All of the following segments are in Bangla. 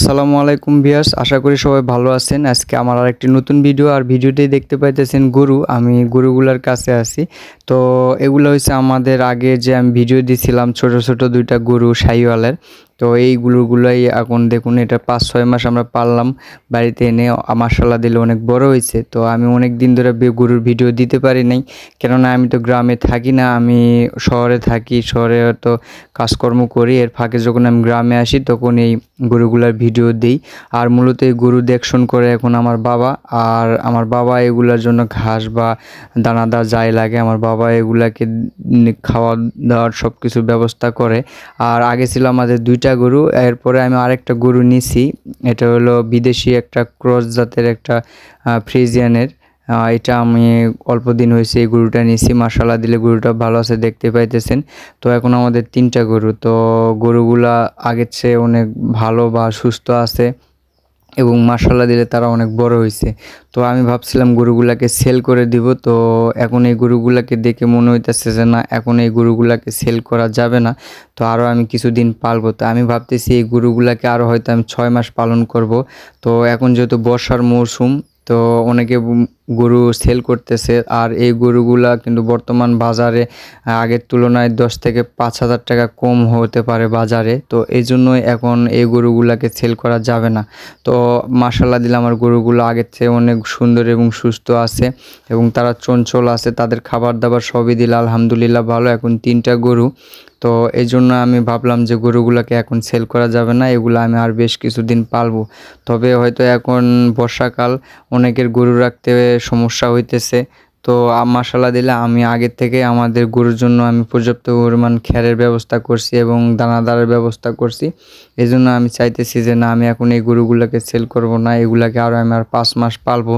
আসসালামু আলাইকুম বিয়াস আশা করি সবাই ভালো আছেন। আজকে আমার আর একটি নতুন ভিডিও, আর ভিডিওতেই দেখতে পাইতেছেন গরু, আমি গরুগুলার কাছে আছি। তো এগুলো হচ্ছে আমাদের আগে যে আমি ভিডিও দিছিলাম ছোট ছোট দুইটা গরু, সাইওয়ালের। তো এই গরুগুলাই এখন দেখুন, এটা পাঁচ, ছয় মাস আমরা পারলাম বাড়িতে এনে মাসাল্লাহ দিলে অনেক বড় হয়েছে। তো আমি অনেক দিন ধরে গরুর ভিডিও দিতে পারি নাই, কেননা আমি তো গ্রামে থাকি না, আমি শহরে থাকি, শহরে তো কাজকর্ম করি। এর ফাঁকে যখন আমি গ্রামে আসি, তখন এই গরুগুলার ভিডিও দিই। আর মূলত এই গরু দেখশন করে এখন আমার বাবা, আর আমার বাবা এগুলার জন্য ঘাস বা দানাদার যাই লাগে, আমার বাবা এগুলাকে খাওয়া দাওয়ার সব কিছুর ব্যবস্থা করে। আর আগে ছিল আমাদের দুইটা গরু, এরপরে আমি আরেকটা গরু নিছি, এটা হলো বিদেশি একটা ক্রস জাতের একটা ফ্রিজিয়ানের। এটা আমি অল্প দিন হয়েছে এই গরুটা নিছি মাসালা দিলে গরুটা ভালো আছে, দেখতে পাইতেছেন। তো এখন আমাদের তিনটা গরু, তো গরুগুলা আগের চেয়ে অনেক ভালো বা সুস্থ আছে। এবং মাসাল্লা দিলে তারা অনেক বড় হয়েছে তো আমি ভাবছিলাম গরুগুলাকে সেল করে দিব। তো এখন এই গরুগুলাকে দেখে মনে হইতেছে যে, না, এখন এই গরুগুলাকে সেল করা যাবে না। তো আরও আমি কিছুদিন পালবো। তো আমি ভাবতেছি এই গরুগুলাকে আরও হয়তো আমি ছয় মাস পালন করব। তো এখন যেহেতু বর্ষার মৌসুম, তো অনেকে গরু সেল করতেছে। আর এই গরুগুলা কিন্তু বর্তমান বাজারে আগের তুলনায় দশ থেকে পাঁচ হাজার টাকা কম হতে পারে বাজারে। তো এই জন্যই এখন এই গরুগুলাকে সেল করা যাবে না। তো মাসাল্লাহ দিলে আমার গরুগুলো আগের চেয়ে অনেক সুন্দর এবং সুস্থ আছে এবং তারা চঞ্চল আছে, তাদের খাবার দাবার সবই দিলে আলহামদুলিল্লাহ ভালো। এখন তিনটা গরু, তো এই জন্য আমি ভাবলাম যে গরুগুলোকে এখন সেল করা যাবে না, এগুলো আমি আর বেশ কিছুদিন পালবো। তবে হয়তো এখন বর্ষাকাল, অনেকের গরু রাখতে সমস্যা হইতেছে। তো মশালা দিলে, আমি আগের থেকে আমাদের গরুর জন্য আমি পর্যাপ্ত পরিমাণ খ্যারের ব্যবস্থা করছি এবং দানাদারের ব্যবস্থা করছি। এই জন্য আমি চাইতেছি যে, না, আমি এখন এই গরুগুলোকে সেল করব না, এগুলাকে আরও আমি আর পাঁচ মাস পালবো।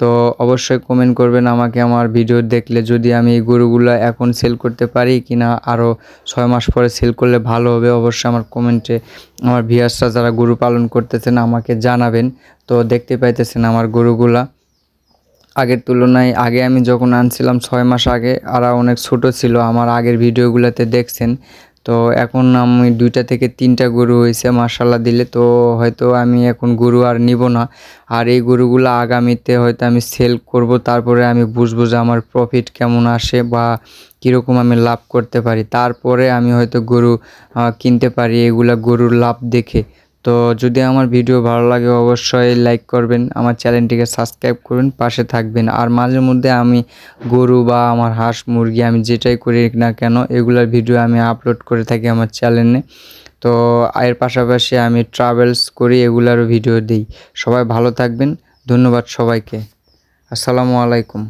তো, অবশ্যই কমেন্ট করবেন আমাকে আমার ভিডিও দেখলে যদি আমি এই গরুগুলো এখন সেল করতে পারি কি না আরও ছয় মাস পরে সেল করলে ভালো হবে, অবশ্যই আমার কমেন্টে আমার ভিয়ার্সরা যারা গরু পালন করতেছেন আমাকে জানাবেন। তো, দেখতে পাইতেছেন আমার গরুগুলা। আগের তুলনায় আগে আমি যখন আনছিলাম ছয় মাস আগে, আর অনেক ছোট ছিল, আমার আগের ভিডিওগুলোতে দেখছেন। তো এখন আমি দুইটা থেকে তিনটা গরু হয়েছে মার্শাল্লাহ দিলে তো হয়তো আমি এখন গরু আর নিব না। আর এই গরুগুলো আগামীতে হয়তো আমি সেল করব, তারপরে আমি বুঝব যে আমার প্রফিট কেমন আসে বা কীরকম আমি লাভ করতে পারি। তারপরে আমি হয়তো গরু কিনতে পারি, এগুলা গরুর লাভ দেখে। তো যদি আমার ভিডিও ভালো লাগে অবশ্যই লাইক করবেন, আমার চ্যানেলটিকে সাবস্ক্রাইব করবেন পাশে থাকবেন। আর মাঝে মধ্যে আমি গরু বা আমার হাঁস মুরগি আমি যেটাই করি না কেন, এগুলার ভিডিও আমি আপলোড করে থাকি আমার চ্যানেলে তো এর পাশাপাশি আমি ট্রাভেলস করি, এগুলারও ভিডিও দিই। সবাই ভালো থাকবেন, ধন্যবাদ সবাইকে। আসসালামু আলাইকুম।